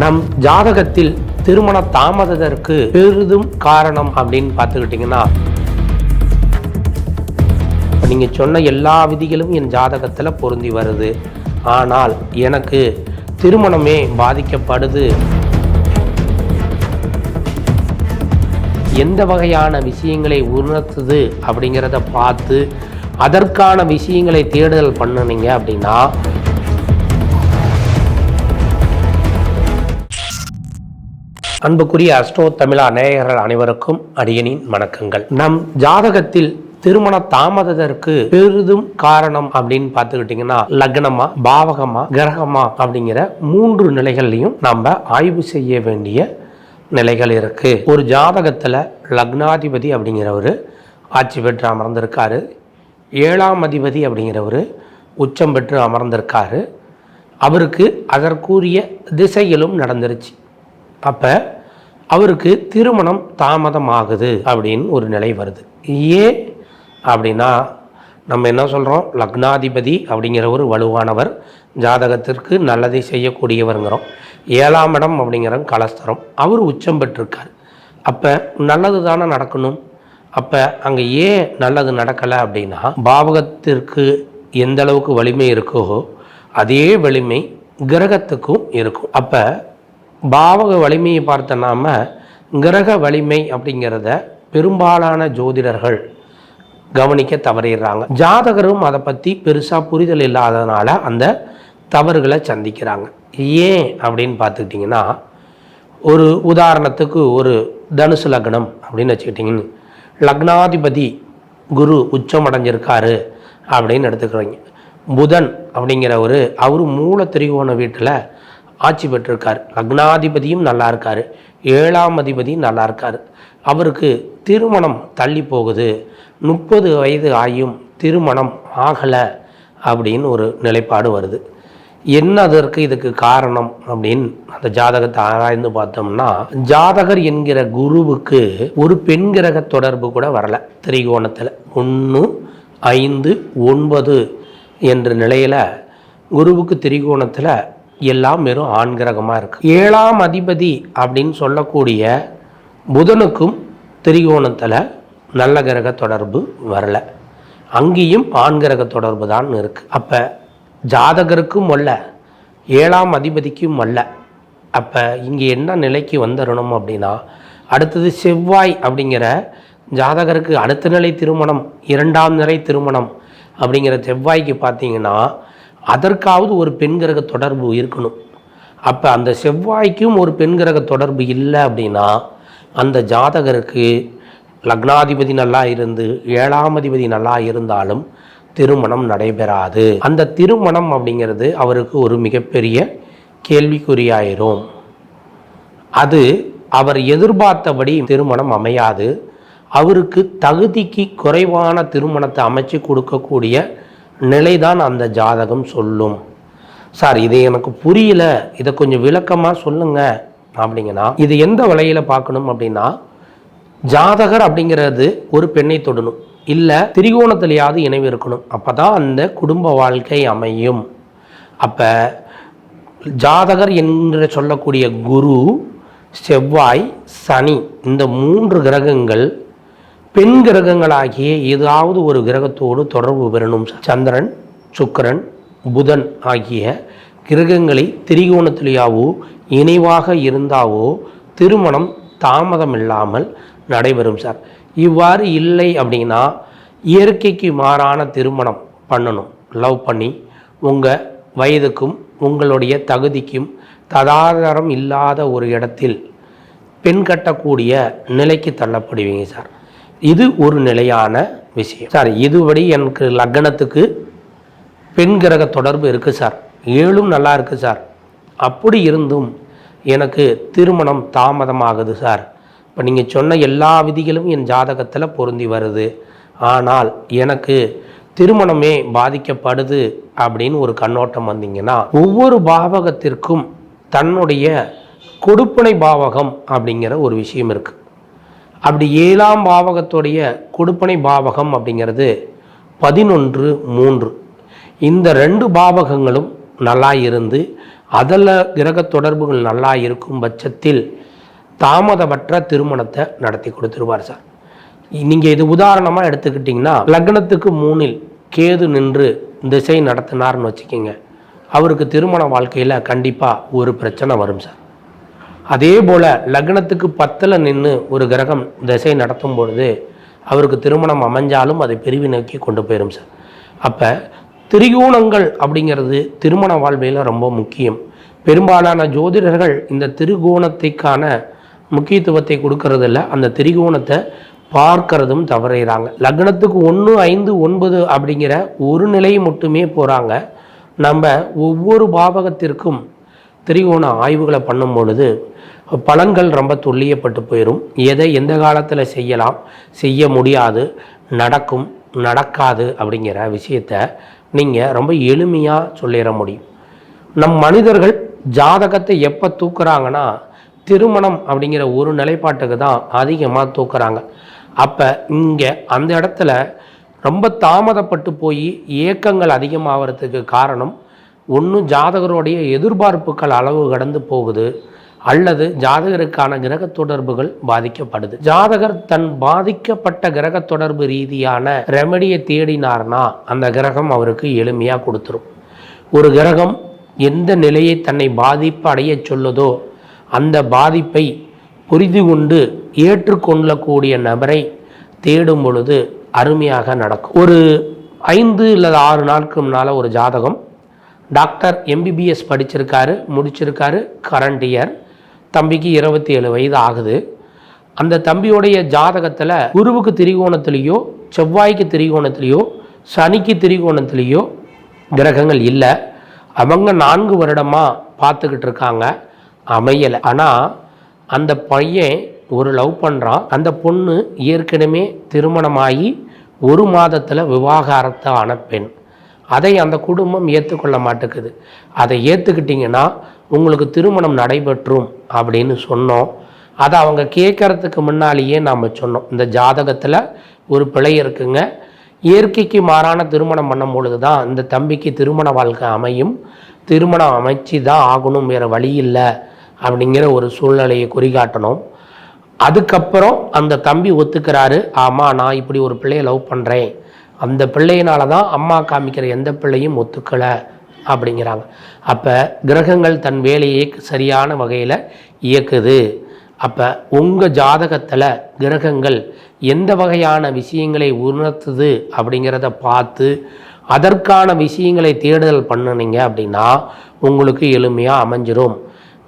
நம் ஜாதகத்தில் திருமண தாமதத்திற்கு பெரிதும் காரணம் அப்படின்னு பார்த்துக்கிட்டிங்கன்னா நீங்கள் சொன்ன எல்லா விதிகளும் என் ஜாதகத்தில் பொருந்தி வருது. ஆனால் எனக்கு திருமணமே பாதிக்கப்படுது. எந்த வகையான விஷயங்களை உணர்த்துது அப்படிங்கிறத பார்த்து அதற்கான விஷயங்களை தேடுதல் பண்ணுனீங்க அப்படின்னா அன்புக்குரிய அஸ்ட்ரோ தமிழா நேயர்கள் அனைவருக்கும் அடியனின் வணக்கங்கள். நம் ஜாதகத்தில் திருமண தாமதத்திற்கு பெரிதும் காரணம் அப்படின்னு பார்த்துக்கிட்டிங்கன்னா லக்னமா பாவகமா கிரகமா அப்படிங்கிற மூன்று நிலைகள்லையும் நம்ம ஆய்வு செய்ய வேண்டிய நிலைகள் இருக்குது ஒரு ஜாதகத்தில் லக்னாதிபதி அப்படிங்கிறவர் ஆட்சி பெற்று அமர்ந்திருக்காரு. ஏழாம் அதிபதி அப்படிங்கிறவர் உச்சம் பெற்று அமர்ந்திருக்காரு. அவருக்கு அதற்குரிய திசைகளும் நடந்துருச்சு. அப்போ அவருக்கு திருமணம் தாமதம் ஆகுது அப்படின்னு ஒரு நிலை வருது. ஏன் அப்படின்னா நம்ம என்ன சொல்கிறோம் லக்னாதிபதி அப்படிங்கிற ஒரு வலுவானவர் ஜாதகத்திற்கு நல்லதை செய்யக்கூடியவருங்கிறோம். ஏழாம் இடம் அப்படிங்கிற கலஸ்தரம். அவர் உச்சம் பெற்றிருக்கார். அப்போ நல்லது தானே நடக்கணும்? அப்போ அங்கே ஏன் நல்லது நடக்கலை அப்படின்னா பாவகத்திற்கு எந்த அளவுக்கு வலிமை இருக்கோ அதே வலிமை கிரகத்துக்கும் இருக்கும். அப்போ பாவக வலிமையை பார்த்த நாம் கிரக வலிமை அப்படிங்கிறத பெரும்பாலான ஜோதிடர்கள் கவனிக்க தவறிடுறாங்க. ஜாதகரும் அதை பற்றி பெருசாக புரிதல் இல்லாததுனால அந்த தவறுகளை சந்திக்கிறாங்க. ஏன் அப்படின்னு பார்த்துக்கிட்டிங்கன்னா ஒரு உதாரணத்துக்கு ஒரு தனுசு லக்னம் அப்படின்னு வச்சுக்கிட்டிங்கன்னு லக்னாதிபதி குரு உச்சம் அடைஞ்சிருக்காரு அப்படின்னு எடுத்துக்கிறீங்க. புதன் அப்படிங்கிற ஒரு அவர் மூல திரிகோண வீட்டில் ஆட்சி பெற்றிருக்கார். லக்னாதிபதியும் நல்லா இருக்கார். ஏழாம் அதிபதியும் நல்லா இருக்கார். அவருக்கு திருமணம் தள்ளி போகுது. முப்பது வயது ஆயும் திருமணம் ஆகலை அப்படின்னு ஒரு நிலைப்பாடு வருது. என்ன அதற்கு இதுக்கு காரணம் அப்படின்னு அந்த ஜாதகத்தை ஆராய்ந்து பார்த்தோம்னா ஜாதகர் என்கிற குருவுக்கு ஒரு பெண் கிரக தொடர்பு கூட வரல. திரிகோணத்தில் ஒன்று ஐந்து ஒன்பது என்ற நிலையில் குருவுக்கு திரிகோணத்தில் எல்லாம் வெறும் ஆண் கிரகமாக இருக்குது ஏழாம் அதிபதி அப்படின்னு சொல்லக்கூடிய புதனுக்கும் திரிகோணத்தில் நல்ல கிரக தொடர்பு வரல. அங்கேயும் ஆண் கிரக தொடர்பு தான் இருக்குது அப்போ ஜாதகருக்கும் அல்ல ஏழாம் அதிபதிக்கும் அல்ல. அப்போ இங்கே என்ன நிலைக்கு வந்துடணும் அப்படின்னா அடுத்தது செவ்வாய் அப்படிங்கிற ஜாதகருக்கு அடுத்த நிலை திருமணம் இரண்டாம் நிலை திருமணம் அப்படிங்கிற செவ்வாய்க்கு பார்த்தீங்கன்னா அதற்காவது ஒரு பெண் கிரக தொடர்பு இருக்கணும். அப்போ அந்த செவ்வாய்க்கும் ஒரு பெண் கிரக தொடர்பு இல்லை அப்படின்னா அந்த ஜாதகருக்கு லக்னாதிபதி நல்லா இருந்து ஏழாம் அதிபதி நல்லா இருந்தாலும் திருமணம் நடைபெறாது. அந்த திருமணம் அப்படிங்கிறது அவருக்கு ஒரு மிகப்பெரிய கேள்விக்குறியாயிரும். அது அவர் எதிர்பார்த்தபடி திருமணம் அமையாது. அவருக்கு தகுதிக்கு குறைவான திருமணத்தை அமைச்சு கொடுக்கக்கூடிய நிலைதான் அந்த ஜாதகம் சொல்லும். சார் இது எனக்கு புரியல. இதை கொஞ்சம் விளக்கமாக சொல்லுங்க. அப்படிங்கன்னா இது எந்த வலையில் பார்க்கணும் அப்படின்னா ஜாதகர் அப்படிங்கிறது ஒரு பெண்ணை தொடணும். இல்லை திரிகோணத்திலேயாவது இணைவு இருக்கணும். அப்போ தான் அந்த குடும்ப வாழ்க்கை அமையும். அப்போ ஜாதகர் என்று சொல்லக்கூடிய குரு செவ்வாய் சனி இந்த மூன்று கிரகங்கள் பெண் கிரகங்களாகிய ஏதாவது ஒரு கிரகத்தோடு தொடர்பு பெறணும். சந்திரன் சுக்கிரன் புதன் ஆகிய கிரகங்களை திரிகோணத்திலேயாவோ இணைவாக இருந்தாவோ திருமணம் தாமதம் இல்லாமல் நடைபெறும் சார். இவ்வாறு இல்லை அப்படின்னா இயற்கைக்கு மாறான திருமணம் பண்ணணும். லவ் பண்ணி உங்கள் வயதுக்கும் உங்களுடைய தகுதிக்கும் ததாதாரம் இல்லாத ஒரு இடத்தில் பெண் கட்டக்கூடிய நிலைக்கு தள்ளப்படுவீங்க சார். இது ஒரு நிலையான விஷயம். சார் இதுபடி எனக்கு லக்னத்துக்கு பெண் கிரக தொடர்பு இருக்குது சார். ஏழும் நல்லா இருக்குது சார். அப்படி இருந்தும் எனக்கு திருமணம் தாமதமாகுது சார். இப்போ நீங்கள் சொன்ன எல்லா விதிகளும் என் ஜாதகத்தில் பொருந்தி வருது. ஆனால் எனக்கு திருமணமே பாதிக்கப்படுது அப்படின்னு ஒரு கண்ணோட்டம் வந்தீங்கன்னா ஒவ்வொரு பாவகத்திற்கும் தன்னுடைய கொடுப்பனை பாவகம் அப்படிங்கிற ஒரு விஷயம் இருக்குது அப்படி ஏழாம் பாவகத்துடைய கொடுப்பனை பாவகம் அப்படிங்கிறது பதினொன்று மூன்று. இந்த ரெண்டு பாவகங்களும் நல்லா இருந்து அதில் கிரக தொடர்புகள் நல்லா இருக்கும் பட்சத்தில் தாமதமற்ற திருமணத்தை நடத்தி கொடுத்துருவார் சார். நீங்கள் இது உதாரணமாக எடுத்துக்கிட்டிங்கன்னா லக்னத்துக்கு மூணில் கேது நின்று திசை நடத்தினார்னு வச்சுக்கோங்க. அவருக்கு திருமண வாழ்க்கையில் கண்டிப்பாக ஒரு பிரச்சனை வரும் சார். அதே போல் லக்னத்துக்கு பத்தில் நின்று ஒரு கிரகம் திசை நடத்தும் பொழுது அவருக்கு திருமணம் அமைஞ்சாலும் அதை பிரிவு நோக்கி கொண்டு போயிடும் சார். அப்போ திரிகோணங்கள் அப்படிங்கிறது திருமண வாழ்வையில் ரொம்ப முக்கியம். பெரும்பாலான ஜோதிடர்கள் இந்த திரிகோணத்தைக்கான முக்கியத்துவத்தை கொடுக்கறதில்ல. அந்த திரிகோணத்தை பார்க்கறதும் தவறுகிறாங்க லக்னத்துக்கு ஒன்று ஐந்து ஒன்பது அப்படிங்கிற ஒரு நிலை மட்டுமே போகிறாங்க நம்ம ஒவ்வொரு பாவகத்திற்கும் திரிகோண ஆய்வுகளை பண்ணும் பொழுது பலன்கள் ரொம்ப துல்லியப்பட்டு போயிடும் எதை எந்த காலத்தில் செய்யலாம் செய்ய முடியாது நடக்கும் நடக்காது அப்படிங்கிற விஷயத்த நீங்கள் ரொம்ப எளிமையாக சொல்லிட முடியும். நம் மனிதர்கள் ஜாதகத்தை எப்போ தூக்குறாங்கன்னா திருமணம் அப்படிங்கிற ஒரு நிலைப்பாட்டுக்கு தான் அதிகமாக தூக்குறாங்க. அப்போ இங்கே அந்த இடத்துல ரொம்ப தாமதப்பட்டு போய் ஏக்கங்கள் அதிகமாகிறதுக்கு காரணம் ஒன்று ஜாதகருடைய எதிர்பார்ப்புகள் அளவு கடந்து போகுது அல்லது ஜாதகருக்கான கிரக தொடர்புகள் பாதிக்கப்படுது. ஜாதகர் தன் பாதிக்கப்பட்ட கிரக தொடர்பு ரீதியான ரெமடியை தேடினார்னா அந்த கிரகம் அவருக்கு எளிமையாக கொடுத்துரும். ஒரு கிரகம் எந்த நிலையை தன்னை பாதிப்பு அடைய சொல்லுதோ அந்த பாதிப்பை புரிந்து கொண்டு ஏற்றுக்கொள்ளக்கூடிய நபரை தேடும் பொழுது அருமையாக நடக்கும். ஒரு ஐந்து அல்லது ஆறு நாளுக்கு முன்னால் ஒரு ஜாதகம் டாக்டர் எம்பிபிஎஸ் படிச்சிருக்காரு முடிச்சிருக்காரு கரண்ட் இயர் தம்பிக்கு இருபத்தி ஏழு வயது ஆகுது. அந்த தம்பியோடைய ஜாதகத்தில் குருவுக்கு திரிகோணத்திலேயோ செவ்வாய்க்கு திரிகோணத்திலேயோ சனிக்கு திரிகோணத்திலேயோ கிரகங்கள் இல்லை. அவங்க நான்கு வருடமாக பார்த்துக்கிட்டு இருக்காங்க. அமையலை. ஆனால் அந்த பையன் ஒரு லவ் பண்ணுறான் அந்த பொண்ணு ஏற்கனவே திருமணமாகி ஒரு மாதத்தில் விவாகரத்தான பெண். அதை அந்த குடும்பம் ஏற்றுக்கொள்ள மாட்டேக்குது அதை ஏற்றுக்கிட்டிங்கன்னா உங்களுக்கு திருமணம் நடைபெற்றும் அப்படின்னு சொன்னோம். அதை அவங்க கேட்கறதுக்கு முன்னாலேயே நாம் சொன்னோம். இந்த ஜாதகத்தில் ஒரு பிழை இருக்குங்க. இயற்கைக்கு மாறான திருமணம் பண்ணும் பொழுது தான் இந்த தம்பிக்கு திருமண வாழ்க்கை அமையும். திருமணம் அமைச்சு தான் ஆகணும் வேறு வழி இல்லை அப்படிங்கிற ஒரு சூழ்நிலையை குறிகாட்டணும். அதுக்கப்புறம் அந்த தம்பி ஒத்துக்கிறாரு. ஆமாம் நான் இப்படி ஒரு பிள்ளையை லவ் பண்ணுறேன் அந்த பிள்ளையினால தான் அம்மா காமிக்கிற எந்த பிள்ளையும் ஒத்துக்கலை அப்படிங்கிறாங்க. அப்போ கிரகங்கள் தன் வேலையை சரியான வகையில் இயக்குது. அப்போ உங்கள் ஜாதகத்தில் கிரகங்கள் எந்த வகையான விஷயங்களை உணர்த்துது அப்படிங்கிறத பார்த்து அதற்கான விஷயங்களை தேடுதல் பண்ணுனீங்க அப்படின்னா உங்களுக்கு எளிமையாக அமைஞ்சிரும்.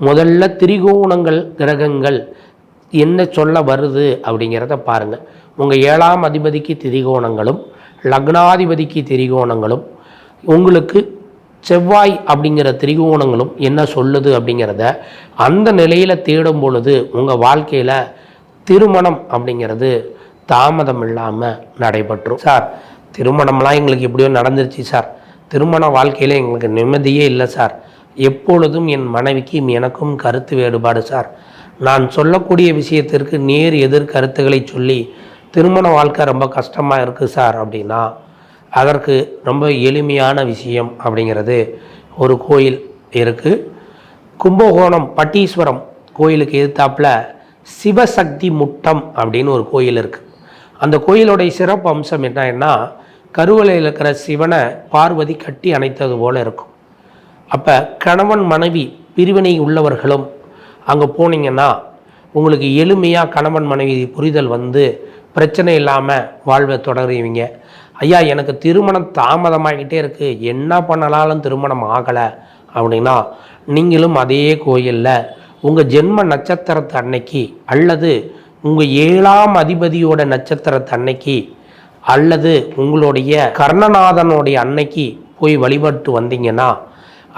முதல்ல திரிகோணங்கள் கிரகங்கள் என்ன சொல்ல வருது அப்படிங்கிறத பாருங்கள் உங்கள் ஏழாம் அதிபதிக்கு திரிகோணங்களும் லக்னாதிபதிக்கு திரிகோணங்களும் உங்களுக்கு செவ்வாய் அப்படிங்கிற திரிகோணங்களும் என்ன சொல்லுது அப்படிங்கிறத அந்த நிலையில் தேடும் பொழுது உங்கள் வாழ்க்கையில் திருமணம் அப்படிங்கிறது தாமதம் இல்லாமல் நடைபெற்றும். சார் திருமணம்லாம் எங்களுக்கு எப்படியோ நடந்துருச்சு சார். திருமண வாழ்க்கையில் எங்களுக்கு நிம்மதியே இல்லை சார். எப்பொழுதும் என் மனைவிக்கும் எனக்கும் கருத்து வேறுபாடு சார். நான் சொல்லக்கூடிய விஷயத்திற்கு நேர் எதிர் கருத்துக்களை சொல்லி திருமண வாழ்க்கை ரொம்ப கஷ்டமாக இருக்குது சார் அப்படின்னா அதற்கு ரொம்ப எளிமையான விஷயம் அப்படிங்கிறது ஒரு கோயில் இருக்குது கும்பகோணம் பட்டீஸ்வரம் கோயிலுக்கு எதிர்த்தாப்பில் சிவசக்தி முட்டம் அப்படின்னு ஒரு கோயில் இருக்குது அந்த கோயிலுடைய சிறப்பு அம்சம் என்னன்னா கருவலையில் இருக்கிற சிவனை பார்வதி கட்டி அணைத்தது போல் இருக்கும். அப்போ கணவன் மனைவி பிரிவினை உள்ளவர்களும் அங்கே போனீங்கன்னா உங்களுக்கு எளிமையாக கணவன் மனைவி புரிதல் வந்து பிரச்சனை இல்லாமல் வாழ்வை தொடருவீங்க ஐயா எனக்கு திருமணம் தாமதமாகிட்டே இருக்குது என்ன பண்ணலாலும் திருமணம் ஆகலை. அப்படின்னா நீங்களும் அதே கோயிலில் உங்கள் ஜென்ம நட்சத்திரத்து அன்னைக்கு அல்லது உங்கள் ஏழாம் அதிபதியோட நட்சத்திரத்து அன்னைக்கு அல்லது உங்களுடைய கர்ணநாதனுடைய அன்னைக்கு போய் வழிபட்டு வந்தீங்கன்னா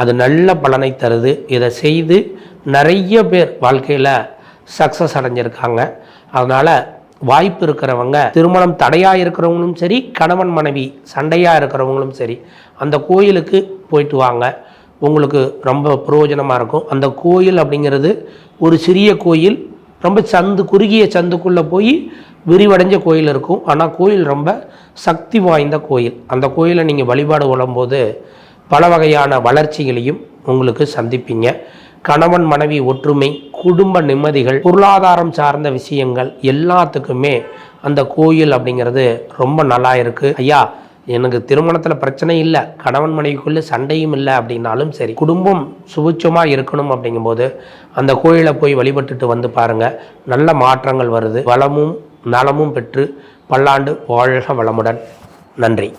அது நல்ல பலனை தருது. இதை செய்து நிறைய பேர் வாழ்க்கையில் சக்ஸஸ் அடைஞ்சிருக்காங்க. அதனால் வாய்ப்பு இருக்கிறவங்க திருமணம் தடையாக இருக்கிறவங்களும் சரி கணவன் மனைவி சண்டையாக இருக்கிறவங்களும் சரி அந்த கோயிலுக்கு போயிட்டு வாங்க. உங்களுக்கு ரொம்ப பிரயோஜனமாக இருக்கும். அந்த கோயில் அப்படிங்கிறது ஒரு சிறிய கோயில் ரொம்ப சந்து குறுகிய சந்துக்குள்ளே போய் விரிவடைஞ்ச கோயில் இருக்கும். ஆனால் கோயில் ரொம்ப சக்தி வாய்ந்த கோயில். அந்த கோயிலை நீங்கள் வழிபாடு கொள்ளும்போது பல வகையான வளர்ச்சிகளையும் உங்களுக்கு சந்திப்பீங்க. கணவன் மனைவி ஒற்றுமை குடும்ப நிம்மதிகள் பொருளாதாரம் சார்ந்த விஷயங்கள் எல்லாத்துக்குமே அந்த கோயில் அப்படிங்கிறது ரொம்ப நல்லா இருக்குது ஐயா எனக்கு திருமணத்தில் பிரச்சனை இல்லை. கணவன் மனைவிக்குள்ளே சண்டையும் இல்லை அப்படின்னாலும் சரி. குடும்பம் சுபிட்சமாக இருக்கணும் அப்படிங்கும்போது அந்த கோயிலை போய் வழிபட்டுட்டு வந்து பாருங்கள் நல்ல மாற்றங்கள் வருது. வளமும் நலமும் பெற்று பல்லாண்டு வாழ்க வளமுடன். நன்றி.